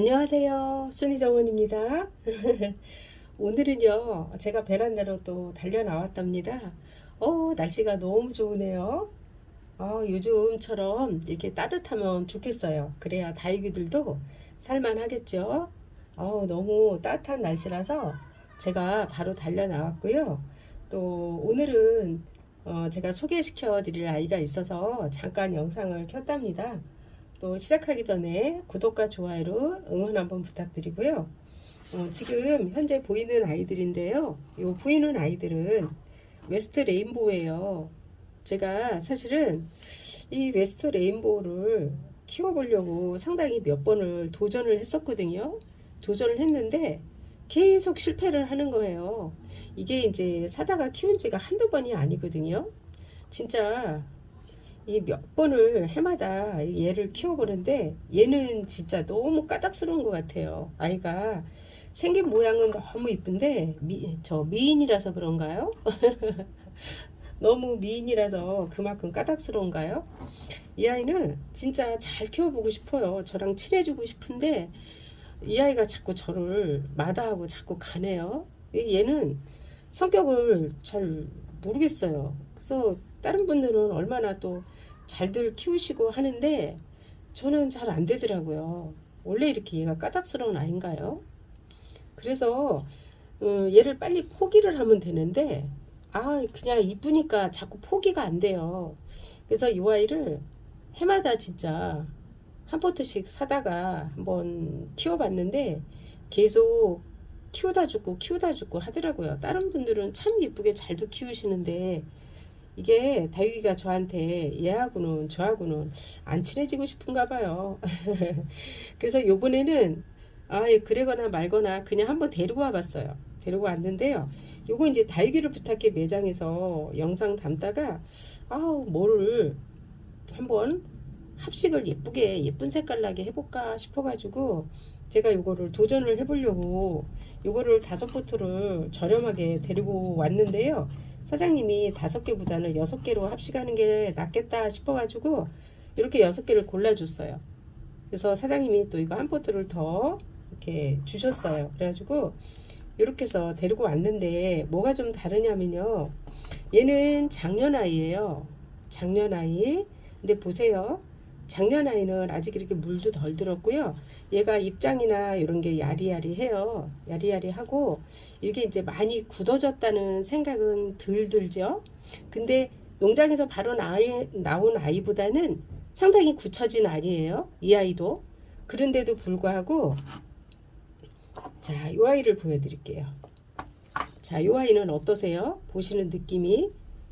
안녕하세요. 순이 정원입니다. 오늘은요, 제가 베란다로 또 달려 나왔답니다. 어, 날씨가 너무 좋으네요. 어, 요즘처럼 이렇게 따뜻하면 좋겠어요. 그래야 다육이들도 살만하겠죠. 어, 너무 따뜻한 날씨라서 제가 바로 달려 나왔고요. 또 오늘은 어, 제가 소개시켜 드릴 아이가 있어서 잠깐 영상을 켰답니다. 또 시작하기 전에 구독과 좋아요로 응원 한번 부탁드리고요. 어, 지금 현재 보이는 아이들인데요. 이 보이는 아이들은 웨스트 레인보우예요. 제가 사실은 이 웨스트 레인보우를 키워보려고 상당히 몇 번을 도전을 했었거든요. 도전을 했는데 계속 실패를 하는 거예요. 이게 이제 사다가 키운 지가 한두 번이 아니거든요. 진짜 이몇 번을 해마다 얘를 키워보는데 얘는 진짜 너무 까닥스러운 것 같아요. 아이가 생긴 모양은 너무 이쁜데 미, 저 미인이라서 그런가요? 너무 미인이라서 그만큼 까닥스러운가요? 이 아이는 진짜 잘 키워보고 싶어요. 저랑 친해지고 싶은데 이 아이가 자꾸 저를 마다하고 자꾸 가네요. 얘는 성격을 잘 모르겠어요. 그래서 다른 분들은 얼마나 또 잘들 키우시고 하는데 저는 잘 안 되더라고요. 원래 이렇게 얘가 까닥스러운 아이인가요? 그래서 어, 얘를 빨리 포기를 하면 되는데 아 그냥 이쁘니까 자꾸 포기가 안 돼요. 그래서 이 아이를 해마다 진짜 한 포트씩 사다가 한번 키워봤는데 계속 키우다 죽고 키우다 죽고 하더라고요. 다른 분들은 참 예쁘게 잘도 키우시는데 이게 다육이가 저한테 얘하고는 저하고는 안 친해지고 싶은가 봐요. 그래서 요번에는 아 그래거나 말거나 그냥 한번 데리고 와봤어요. 데리고 왔는데요. 요거 이제 다육이를 부탁해 매장에서 영상 담다가 아우 뭐를 한번 합식을 예쁘게 예쁜 색깔 나게 해볼까 싶어가지고 제가 요거를 도전을 해보려고 요거를 다섯 포트를 저렴하게 데리고 왔는데요. 사장님이 다섯 개보다는 여섯 개로 합식하는 게 낫겠다 싶어가지고 이렇게 여섯 개를 골라줬어요. 그래서 사장님이 또 이거 한 포트를 더 이렇게 주셨어요. 그래가지고 이렇게 해서 데리고 왔는데 뭐가 좀 다르냐면요. 얘는 작년 아이예요. 작년 아이. 근데 보세요. 작년 아이는 아직 이렇게 물도 덜 들었고요. 얘가 입장이나 이런 게 야리야리해요. 야리야리하고 이게 이제 많이 굳어졌다는 생각은 덜 들죠. 근데 농장에서 바로 나이, 나온 아이보다는 상당히 굳혀진 아이예요. 이 아이도. 그런데도 불구하고 자, 이 아이를 보여드릴게요. 자, 이 아이는 어떠세요? 보시는 느낌이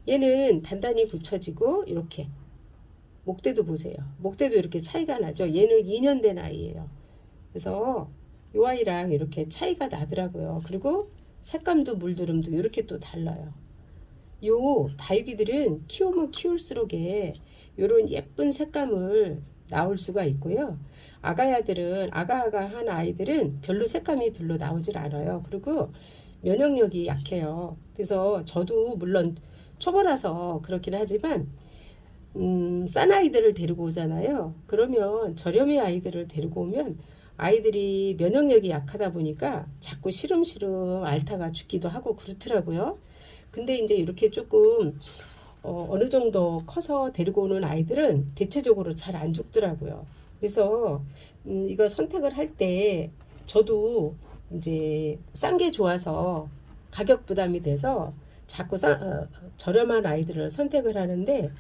얘는 단단히 굳혀지고 이렇게 목대도 보세요. 목대도 이렇게 차이가 나죠. 얘는 2년 된 아이예요. 그래서 이 아이랑 이렇게 차이가 나더라고요. 그리고 색감도 물두름도 이렇게 또 달라요. 요 다육이들은 키우면 키울수록에 요런 예쁜 색감을 나올 수가 있고요. 아가야들은 아가아가 한 아이들은 별로 색감이 별로 나오질 않아요. 그리고 면역력이 약해요. 그래서 저도 물론 초보라서 그렇긴 하지만 음, 싼 아이들을 데리고 오잖아요. 그러면 저렴이 아이들을 데리고 오면 아이들이 면역력이 약하다 보니까 자꾸 시름시름 앓다가 죽기도 하고 그렇더라고요. 근데 이제 이렇게 조금 어, 어느 정도 커서 데리고 오는 아이들은 대체적으로 잘 안 죽더라고요. 그래서 음, 이걸 선택을 할 때 저도 이제 싼 게 좋아서 가격 부담이 돼서 자꾸 싸, 어, 저렴한 아이들을 선택을 하는데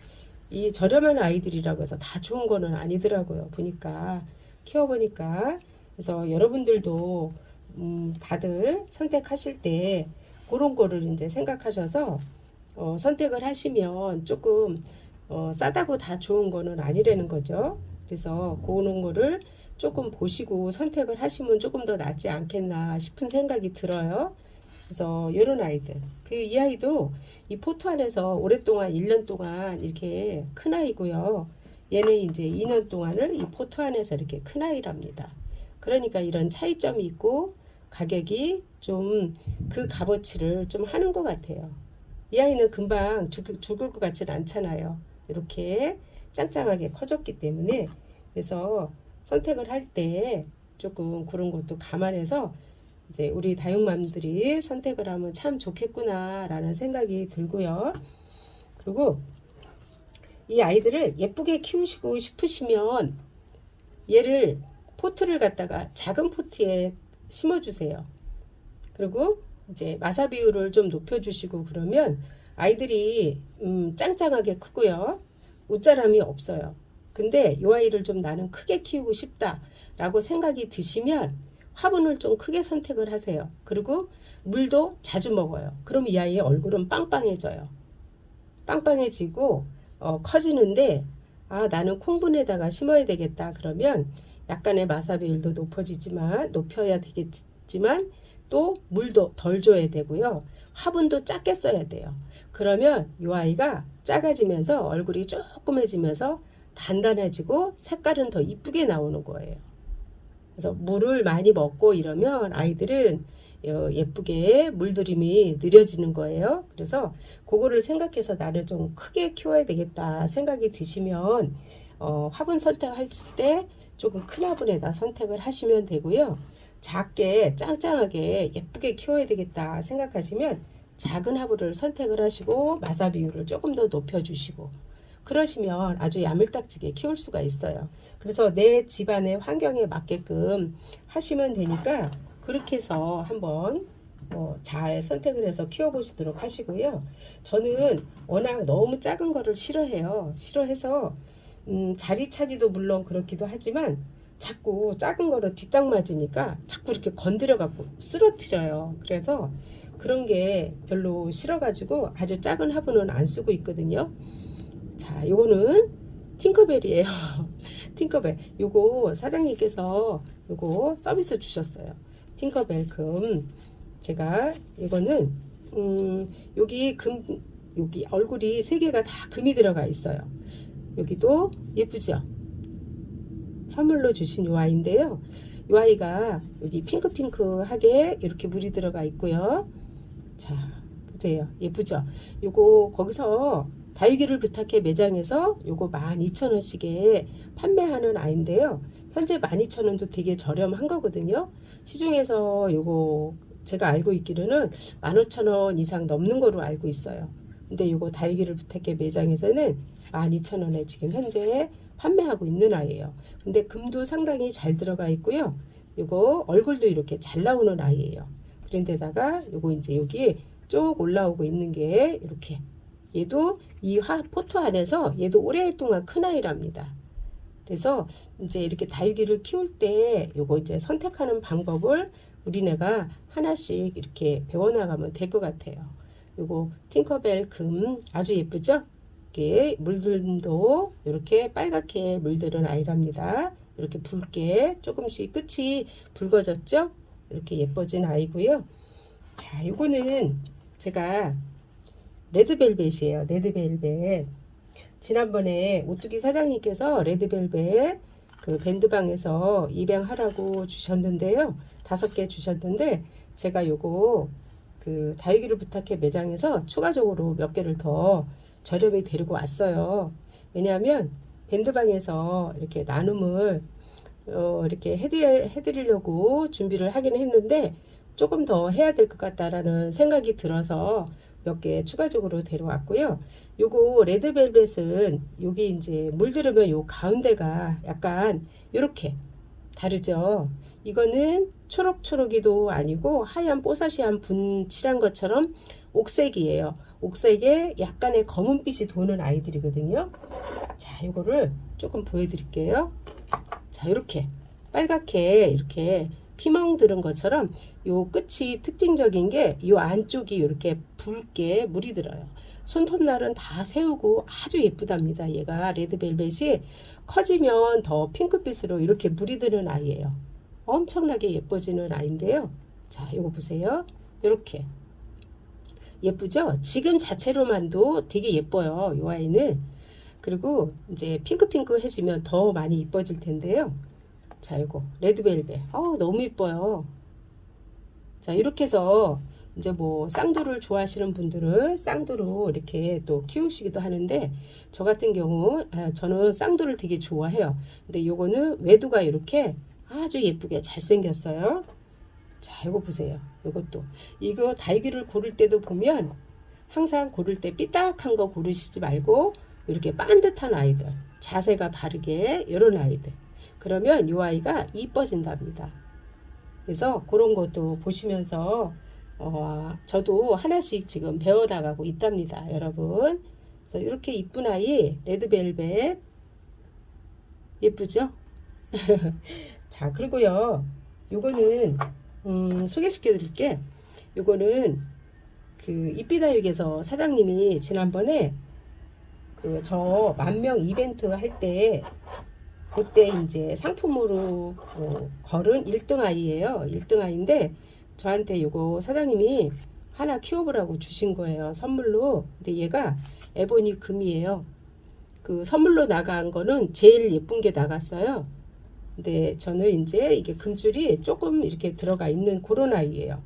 이 저렴한 아이들이라고 해서 다 좋은 거는 아니더라고요. 보니까 키워보니까 그래서 여러분들도 음, 다들 선택하실 때 그런 거를 이제 생각하셔서 어, 선택을 하시면 조금 어, 싸다고 다 좋은 거는 아니라는 거죠. 그래서 그런 거를 조금 보시고 선택을 하시면 조금 더 낫지 않겠나 싶은 생각이 들어요. 그래서 이런 아이들 그 이 아이도 이 포트 안에서 오랫동안 1년 동안 이렇게 큰 아이고요. 얘는 이제 2년 동안을 이 포트 안에서 이렇게 큰 아이랍니다. 그러니까 이런 차이점이 있고 가격이 좀 그 값어치를 좀 하는 것 같아요. 이 아이는 금방 죽, 죽을 것 같지는 않잖아요. 이렇게 짱짱하게 커졌기 때문에 그래서 선택을 할 때 조금 그런 것도 감안해서 이제 우리 다육맘들이 선택을 하면 참 좋겠구나라는 생각이 들고요. 그리고 이 아이들을 예쁘게 키우시고 싶으시면 얘를 포트를 갖다가 작은 포트에 심어주세요. 그리고 이제 마사 비율을 좀 높여주시고 그러면 아이들이 음, 짱짱하게 크고요. 웃자람이 없어요. 근데 이 아이를 좀 나는 크게 키우고 싶다라고 생각이 드시면 화분을 좀 크게 선택을 하세요. 그리고 물도 자주 먹어요. 그럼 이 아이의 얼굴은 빵빵해져요. 빵빵해지고 어, 커지는데 아 나는 콩분에다가 심어야 되겠다 그러면 약간의 마사 비율도 높아지지만 높여야 되겠지만 또 물도 덜 줘야 되고요. 화분도 작게 써야 돼요. 그러면 이 아이가 작아지면서 얼굴이 조그매지면서 단단해지고 색깔은 더 이쁘게 나오는 거예요. 그래서 물을 많이 먹고 이러면 아이들은 어, 예쁘게 물들임이 느려지는 거예요. 그래서 그거를 생각해서 나를 좀 크게 키워야 되겠다 생각이 드시면 어, 화분 선택할 때 조금 큰 화분에다 선택을 하시면 되고요. 작게 짱짱하게 예쁘게 키워야 되겠다 생각하시면 작은 화분을 선택을 하시고 마사 비율을 조금 더 높여주시고 그러시면 아주 야물딱지게 키울 수가 있어요. 그래서 내 집안의 환경에 맞게끔 하시면 되니까 그렇게 해서 한번 뭐 잘 선택을 해서 키워보시도록 하시고요. 저는 워낙 너무 작은 거를 싫어해요. 싫어해서 음, 자리 차지도 물론 그렇기도 하지만 자꾸 작은 거를 뒷땅 맞으니까 자꾸 이렇게 건드려 갖고 쓰러뜨려요. 그래서 그런 게 별로 싫어가지고 아주 작은 화분은 안 쓰고 있거든요. 자, 요거는 팅커벨이에요. 팅커벨. 요거 사장님께서 요거 서비스 주셨어요. 팅커벨 금. 제가 이거는 음, 여기 금 여기 얼굴이 세 개가 다 금이 들어가 있어요. 여기도 예쁘죠? 선물로 주신 요 아이인데요. 요 아이가 여기 핑크핑크하게 이렇게 물이 들어가 있고요. 자, 보세요. 예쁘죠? 요거 거기서 다육이를 부탁해 매장에서 요거 12,000원씩에 판매하는 아이인데요. 현재 12,000원도 되게 저렴한 거거든요. 시중에서 요거 제가 알고 있기로는 15,000원 이상 넘는 거로 알고 있어요. 근데 요거 다육이를 부탁해 매장에서는 12,000원에 지금 현재 판매하고 있는 아이예요. 근데 금도 상당히 잘 들어가 있고요. 요거 얼굴도 이렇게 잘 나오는 아이예요. 그런데다가 요거 이제 여기 쭉 올라오고 있는 게 이렇게 얘도 이 화, 포토 안에서 얘도 오랫동안 큰 아이랍니다. 그래서 이제 이렇게 다육이를 키울 때 요거 이제 선택하는 방법을 우리네가 하나씩 이렇게 배워나가면 될 것 같아요. 요거 팅커벨 금 아주 예쁘죠? 이렇게 물들도 이렇게 빨갛게 물들은 아이랍니다. 이렇게 붉게 조금씩 끝이 붉어졌죠? 이렇게 예뻐진 아이고요. 자, 요거는 제가 레드벨벳이에요. 레드벨벳. 지난번에 오뚜기 사장님께서 레드벨벳 그 밴드방에서 입양하라고 주셨는데요. 다섯 개 주셨는데 제가 요거 그 다육이를 부탁해 매장에서 추가적으로 몇 개를 더 저렴히 데리고 왔어요. 왜냐하면 밴드방에서 이렇게 나눔을 어, 이렇게 해드리, 해드리려고 준비를 하긴 했는데 조금 더 해야 될 것 같다라는 생각이 들어서 몇 개 추가적으로 데려왔고요. 요거 레드벨벳은 여기 이제 물들으면 요 가운데가 약간 이렇게 다르죠. 이거는 초록초록이도 아니고 하얀 뽀사시한 분칠한 것처럼 옥색이에요. 옥색에 약간의 검은빛이 도는 아이들이거든요. 자, 이거를 조금 보여드릴게요. 자, 이렇게 빨갛게 이렇게 피멍 들은 것처럼 요 끝이 특징적인 게 요 안쪽이 이렇게 붉게 물이 들어요. 손톱날은 다 세우고 아주 예쁘답니다. 얘가 레드벨벳이 커지면 더 핑크빛으로 이렇게 물이 드는 아이예요. 엄청나게 예뻐지는 아이인데요. 자, 이거 보세요. 이렇게 예쁘죠? 지금 자체로만도 되게 예뻐요. 이 아이는. 그리고 이제 핑크핑크해지면 더 많이 이뻐질 텐데요. 자, 이거 레드벨벳. 어우, 너무 이뻐요. 자, 이렇게 해서 이제 뭐 쌍두를 좋아하시는 분들은 쌍두로 이렇게 또 키우시기도 하는데 저 같은 경우 아, 저는 쌍두를 되게 좋아해요. 근데 요거는 외두가 이렇게 아주 예쁘게 잘생겼어요. 자, 이거 보세요. 이것도. 이거 달기를 고를 때도 보면 항상 고를 때 삐딱한 거 고르시지 말고 이렇게 반듯한 아이들, 자세가 바르게 이런 아이들. 그러면 이 아이가 이뻐진답니다. 그래서 그런 것도 보시면서 어, 저도 하나씩 지금 배워나가고 있답니다, 여러분. 그래서 이렇게 이쁜 아이 레드벨벳 예쁘죠? 자, 그리고요. 요거는 음, 소개시켜 드릴게. 요거는 그 이삐다육에서 사장님이 지난번에 그 저 만명 이벤트 할 때 그때 이제 상품으로 어, 걸은 1등 아이예요. 1등 아이인데 저한테 요거 사장님이 하나 키워보라고 주신 거예요. 선물로. 근데 얘가 에보니 금이에요. 그 선물로 나간 거는 제일 예쁜 게 나갔어요. 근데 저는 이제 이게 금줄이 조금 이렇게 들어가 있는 그런 아이예요.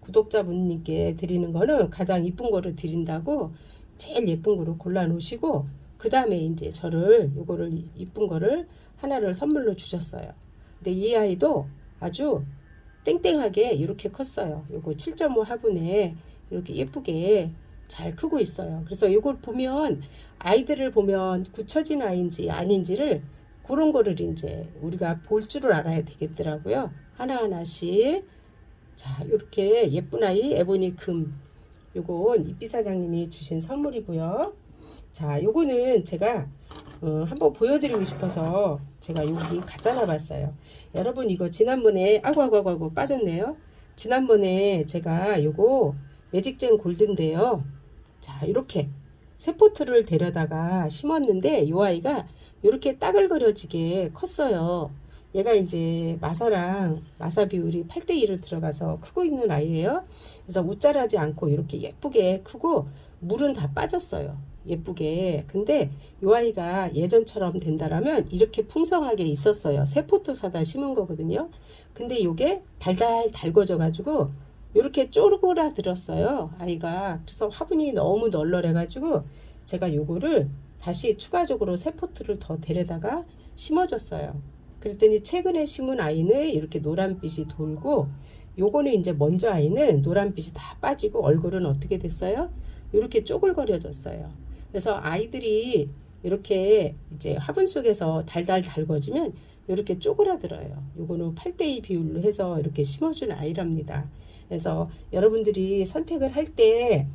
구독자분님께 드리는 거는 가장 이쁜 거를 드린다고 제일 예쁜 거로 골라 놓으시고 그 다음에 이제 저를 요거를 이쁜 거를 하나를 선물로 주셨어요. 근데 이 아이도 아주 땡땡하게 이렇게 컸어요. 요거 7.5 화분에 이렇게 예쁘게 잘 크고 있어요. 그래서 이걸 보면 아이들을 보면 굳혀진 아이인지 아닌지를 그런 거를 이제 우리가 볼 줄을 알아야 되겠더라고요. 하나하나씩. 자, 이렇게 예쁜 아이 에보니 금. 요건 이삐 사장님이 주신 선물이고요. 자, 요거는 제가 어, 한번 보여드리고 싶어서 제가 여기 갖다 놔봤어요. 여러분 이거 지난번에 아구 아구 아구 빠졌네요. 지난번에 제가 요거 매직젠 골드인데요. 자, 이렇게 세포트를 데려다가 심었는데 이 아이가 이렇게 따글거려지게 컸어요. 얘가 이제 마사랑 마사 비율이 8대 1로 들어가서 크고 있는 아이예요. 그래서 웃자라지 않고 이렇게 예쁘게 크고 물은 다 빠졌어요. 예쁘게. 근데 이 아이가 예전처럼 된다라면 이렇게 풍성하게 있었어요. 세포트 사다 심은 거거든요. 근데 이게 달달 달궈져 가지고 이렇게 쪼그라들었어요. 아이가. 그래서 화분이 너무 널널해 가지고 제가 요거를 다시 추가적으로 세포트를 더 데려다가 심어줬어요. 그랬더니 최근에 심은 아이는 이렇게 노란빛이 돌고 요거는 이제 먼저 아이는 노란빛이 다 빠지고 얼굴은 어떻게 됐어요? 이렇게 쪼글거려졌어요. 그래서 아이들이 이렇게 이제 화분 속에서 달달 달궈지면 이렇게 쪼그라들어요. 요거는 8대2 비율로 해서 이렇게 심어준 아이랍니다. 그래서 여러분들이 선택을 할 때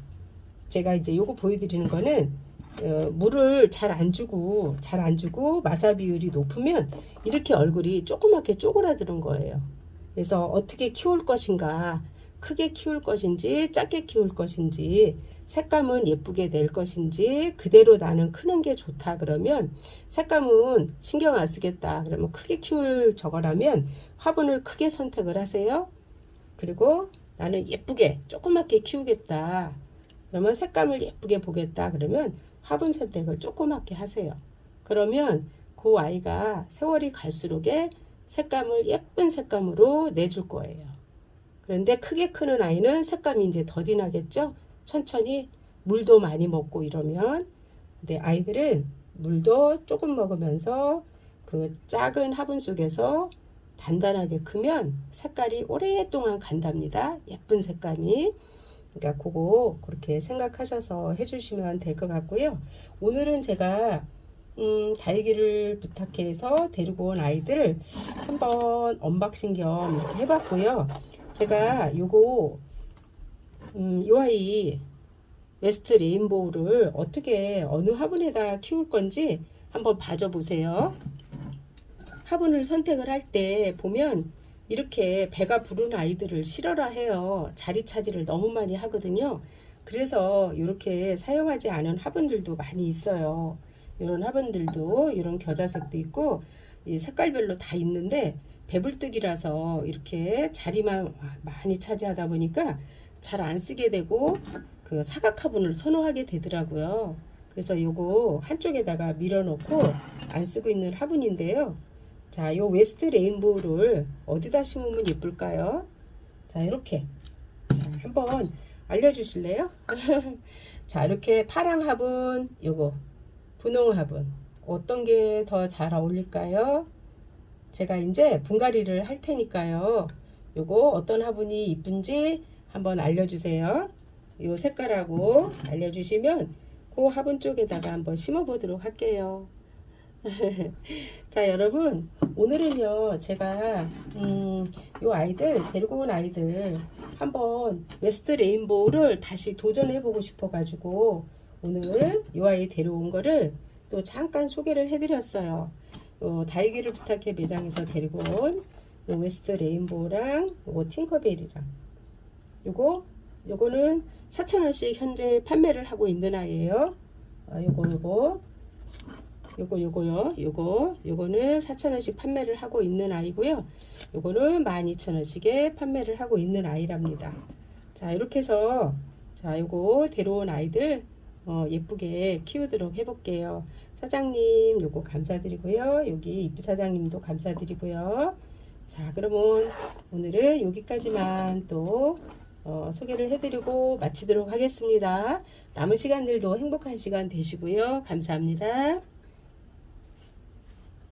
제가 이제 요거 보여드리는 거는 어, 물을 잘 안 주고 잘 안 주고 마사 비율이 높으면 이렇게 얼굴이 조그맣게 쪼그라드는 거예요. 그래서 어떻게 키울 것인가 크게 키울 것인지 작게 키울 것인지 색감은 예쁘게 낼 것인지 그대로 나는 크는 게 좋다 그러면 색감은 신경 안 쓰겠다 그러면 크게 키울 저거라면 화분을 크게 선택을 하세요. 그리고 나는 예쁘게 조그맣게 키우겠다. 그러면 색감을 예쁘게 보겠다. 그러면 화분 선택을 조그맣게 하세요. 그러면 그 아이가 세월이 갈수록에 색감을 예쁜 색감으로 내줄 거예요. 그런데 크게 크는 아이는 색감이 이제 더디 나겠죠? 천천히 물도 많이 먹고 이러면 근데 아이들은 물도 조금 먹으면서 그 작은 화분 속에서 단단하게 크면 색깔이 오랫동안 간답니다. 예쁜 색감이. 그러니까 그거 그렇게 생각하셔서 해주시면 될 것 같고요. 오늘은 제가 음, 다육이를 부탁해서 데리고 온 아이들 한번 언박싱 겸 해봤고요. 제가 요거 음, 요 아이 웨스트 레인보우를 어떻게 어느 화분에다 키울 건지 한번 봐줘 보세요. 화분을 선택을 할 때 보면 이렇게 배가 부른 아이들을 실어라 해요. 자리 차지를 너무 많이 하거든요. 그래서 이렇게 사용하지 않은 화분들도 많이 있어요. 이런 화분들도 이런 겨자색도 있고 이 색깔별로 다 있는데 배불뚝이라서 이렇게 자리만 많이 차지하다 보니까 잘 안 쓰게 되고 그 사각 화분을 선호하게 되더라고요. 그래서 요거 한쪽에다가 밀어놓고 안 쓰고 있는 화분인데요. 자, 요 웨스트 레인보우를 어디다 심으면 예쁠까요? 자, 이렇게. 자, 한번 알려주실래요? 자, 이렇게 파랑 화분, 요거, 분홍 화분. 어떤 게 더 잘 어울릴까요? 제가 이제 분갈이를 할 테니까요. 요거 어떤 화분이 이쁜지 한번 알려주세요. 요 색깔하고 알려주시면 그 화분 쪽에다가 한번 심어 보도록 할게요. 자 여러분 오늘은요 제가 음, 요 아이들 데리고 온 아이들 한번 웨스트 레인보우를 다시 도전해 보고 싶어 가지고 오늘 요 아이 데려온 거를 또 잠깐 소개를 해 드렸어요 요 다이기를 부탁해 매장에서 데리고 온요 웨스트 레인보우랑 요거 팅커벨이랑. 요거 요거는 4,000원씩 현재 판매를 하고 있는 아이예요. 아, 요거 요거 요거 요거요. 요거 요거는 4,000원씩 판매를 하고 있는 아이고요. 요거는 12,000원씩에 판매를 하고 있는 아이랍니다. 자 이렇게 해서 자 요거 데려온 아이들 어, 예쁘게 키우도록 해볼게요 사장님 요거 감사드리고요. 여기 이쁘 사장님도 감사드리고요. 자 그러면 오늘은 여기까지만 또 어, 소개를 해드리고 마치도록 하겠습니다. 남은 시간들도 행복한 시간 되시고요. 감사합니다